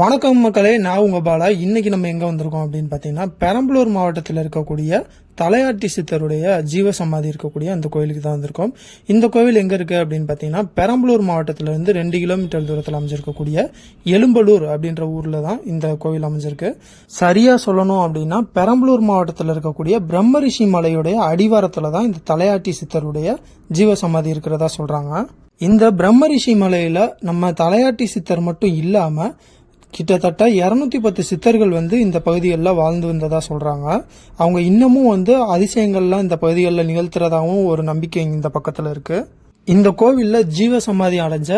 வணக்கம் மக்களே நான் உங்க பாலா. இன்னைக்கு நம்ம எங்க வந்திருக்கோம் அப்படின்னு பாத்தீங்கன்னா பெரம்பலூர் மாவட்டத்தில் இருக்கக்கூடிய தலையாட்டி சித்தருடைய ஜீவ சமாதி இருக்கக்கூடிய அந்த கோயிலுக்கு தான் வந்திருக்கோம். இந்த கோவில் எங்க இருக்கு அப்படின்னு பாத்தீங்கன்னா பெரம்பலூர் மாவட்டத்துல இருந்து ரெண்டு கிலோமீட்டர் தூரத்தில் அமைஞ்சிருக்கக்கூடிய எலும்பலூர் அப்படின்ற ஊர்ல தான் இந்த கோவில் அமைஞ்சிருக்கு. சரியா சொல்லணும் அப்படின்னா பெரம்பலூர் மாவட்டத்தில் இருக்கக்கூடிய பிரம்மரிஷி மலையுடைய அடிவாரத்துல தான் இந்த தலையாட்டி சித்தருடைய ஜீவ சமாதி இருக்கிறதா சொல்றாங்க. இந்த பிரம்மரிஷி மலையில நம்ம தலையாட்டி சித்தர் மட்டும் இல்லாம கிட்டத்தட்ட இரநூத்தி பத்து சித்தர்கள் வந்து இந்த பகுதிகளில் வாழ்ந்து வந்ததா சொல்கிறாங்க அவங்க இன்னமும் வந்து அதிசயங்கள்லாம் இந்த பகுதிகளில் நிகழ்த்துறதாகவும் ஒரு நம்பிக்கை இந்த பக்கத்தில் இருக்குது இந்த கோவிலில் ஜீவ சமாதி அடைஞ்ச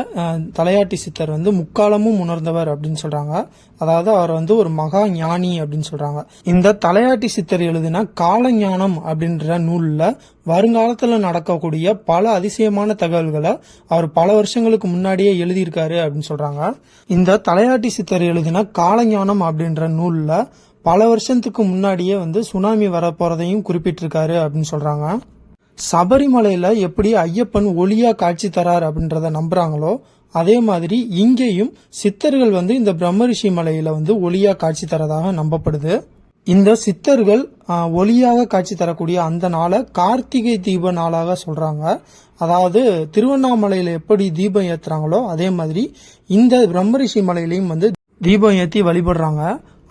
தலையாட்டி சித்தர் வந்து முக்காலமும் உணர்ந்தவர் அப்படின்னு சொல்றாங்க. அதாவது அவர் வந்து ஒரு மகா ஞானி அப்படின்னு சொல்றாங்க. இந்த தலையாட்டி சித்தர் எழுதின காலஞானம் அப்படின்ற நூலில் வருங்காலத்தில் நடக்கக்கூடிய பல அதிசயமான தகவல்களை அவர் பல வருஷங்களுக்கு முன்னாடியே எழுதியிருக்காரு அப்படின்னு சொல்றாங்க. இந்த தலையாட்டி சித்தர் எழுதின காலஞானம் அப்படின்ற நூலில் பல வருஷத்துக்கு முன்னாடியே வந்து சுனாமி வரப்போறதையும் குறிப்பிட்டிருக்காரு அப்படின்னு சொல்றாங்க. சபரிமலையில் எப்படி ஐயப்பன் ஒளியாக காட்சி தரார் அப்படின்றத நம்புகிறாங்களோ அதே மாதிரி இங்கேயும் சித்தர்கள் வந்து இந்த பிரம்மரிஷி மலையில் வந்து ஒளியாக காட்சி தரதாக நம்பப்படுது. இந்த சித்தர்கள் ஒளியாக காட்சி தரக்கூடிய அந்த நாளை கார்த்திகை தீப நாளாக சொல்கிறாங்க அதாவது திருவண்ணாமலையில் எப்படி தீபம் ஏற்றுறாங்களோ அதே மாதிரி இந்த பிரம்மரிஷி மலையிலையும் வந்து தீபம் ஏற்றி வழிபடுறாங்க.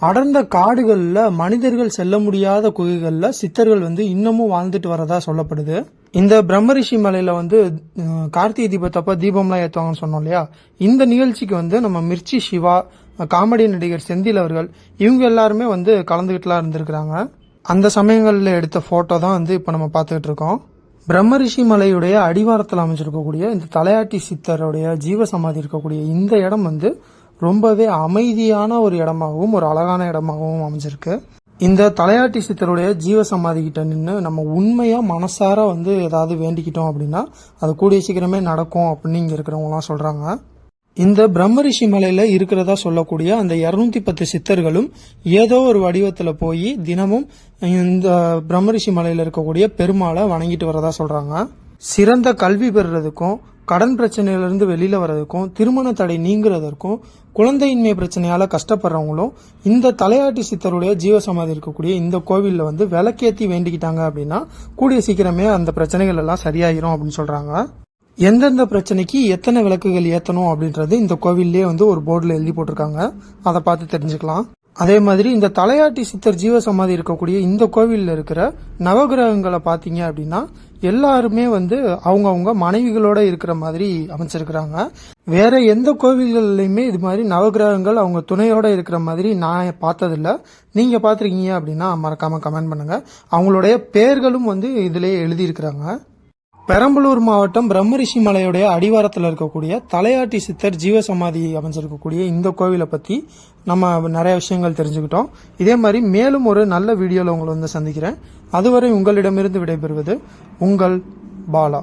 அடர்ந்த காடுகளில் மனிதர்கள் செல்ல முடியாத குகைகளில் சித்தர்கள் வந்து இன்னமும் வாழ்ந்துட்டு வரதா சொல்லப்படுது. இந்த பிரம்மரிஷி மலையில் வந்து கார்த்திகை தீபத்தப்ப தீபம்லாம் ஏற்றுவாங்கன்னு சொன்னோம் இல்லையா? இந்த நிகழ்ச்சிக்கு வந்து நம்ம மிர்ச்சி சிவா காமெடி நடிகர் செந்தில் அவர்கள் இவங்க எல்லாருமே வந்து கலந்துகிட்டுலாம் இருந்திருக்கிறாங்க. அந்த சமயங்களில் எடுத்த ஃபோட்டோ தான் வந்து இப்போ நம்ம பார்த்துக்கிட்டு இருக்கோம். பிரம்மரிஷி மலையுடைய அடிவாரத்தில் அமைச்சிருக்கக்கூடிய இந்த தலையாட்டி சித்தருடைய ஜீவ சமாதி இருக்கக்கூடிய இந்த இடம் வந்து ரொம்பவே அமைதியான ஒரு இடமாகவும் ஒரு அழகான இடமாகவும் அமைஞ்சிருக்கு. இந்த தலையாட்டி சித்தருடைய ஜீவ சமாதிக்கிட்ட நின்று நம்ம உண்மையாக மனசார வந்து ஏதாவது வேண்டிக்கிட்டோம் அப்படின்னா அது கூடிய சீக்கிரமே நடக்கும் அப்படின்னு இங்கே இருக்கிறவங்களாம் சொல்கிறாங்க இந்த பிரம்மரிஷி மலையில் இருக்கிறதா சொல்லக்கூடிய அந்த இரநூத்தி பத்து சித்தர்களும் ஏதோ ஒரு வடிவத்தில் போய் தினமும் இந்த பிரம்மரிஷி மலையில் இருக்கக்கூடிய பெருமாளை வணங்கிட்டு வரதா சொல்கிறாங்க சிறந்த கல்வி பெறுறதுக்கும் கடன் பிரச்சனையிலிருந்து வெளியில் வர்றதுக்கும் திருமண தடை நீங்குறதற்கும் குழந்தையின்மை பிரச்சனையால் கஷ்டப்படுறவங்களும் இந்த தலையாட்டி சித்தருடைய ஜீவசமாதி இருக்கக்கூடிய இந்த கோவிலில் வந்து விளக்கேற்றி வேண்டிக்கிட்டாங்க அப்படின்னா கூடிய சீக்கிரமே அந்த பிரச்சனைகள் எல்லாம் சரியாயிரும் அப்படின்னு சொல்கிறாங்க எந்தெந்த பிரச்சனைக்கு எத்தனை விளக்குகள் ஏற்றணும் அப்படின்றது இந்த கோவிலே வந்து ஒரு போர்டில் எழுதி போட்டிருக்காங்க. அதை பார்த்து தெரிஞ்சுக்கலாம். அதே மாதிரி இந்த தலையாட்டி சித்தர் ஜீவசமாதி இருக்கக்கூடிய இந்த கோவிலில் இருக்கிற நவகிரகங்களை பார்த்தீங்க அப்படின்னா எல்லாருமே வந்து அவங்கவுங்க மனைவிகளோட இருக்கிற மாதிரி அமைச்சிருக்கிறாங்க. வேற எந்த கோவில்கள்லையுமே இது மாதிரி நவகிரகங்கள் அவங்க துணையோட இருக்கிற மாதிரி நான் பார்த்ததில்ல. நீங்க பார்த்துருக்கீங்க அப்படின்னா மறக்காம கமெண்ட் பண்ணுங்க. அவங்களுடைய பேர்களும் வந்து இதுலயே எழுதியிருக்கிறாங்க. பெரம்பலூர் மாவட்டம் பிரம்மரிஷி மலையுடைய அடிவாரத்தில் இருக்கக்கூடிய தலையாட்டி சித்தர் ஜீவசமாதி அமைஞ்சிருக்கக்கூடிய இந்த கோவிலை பற்றி நம்ம நிறைய விஷயங்கள் தெரிஞ்சுக்கிட்டோம். இதே மாதிரி மேலும் ஒரு நல்ல வீடியோவில் உங்களை வந்து சந்திக்கிறேன். அதுவரை உங்களிடமிருந்து விடைபெறுவது உங்கள் பாலா.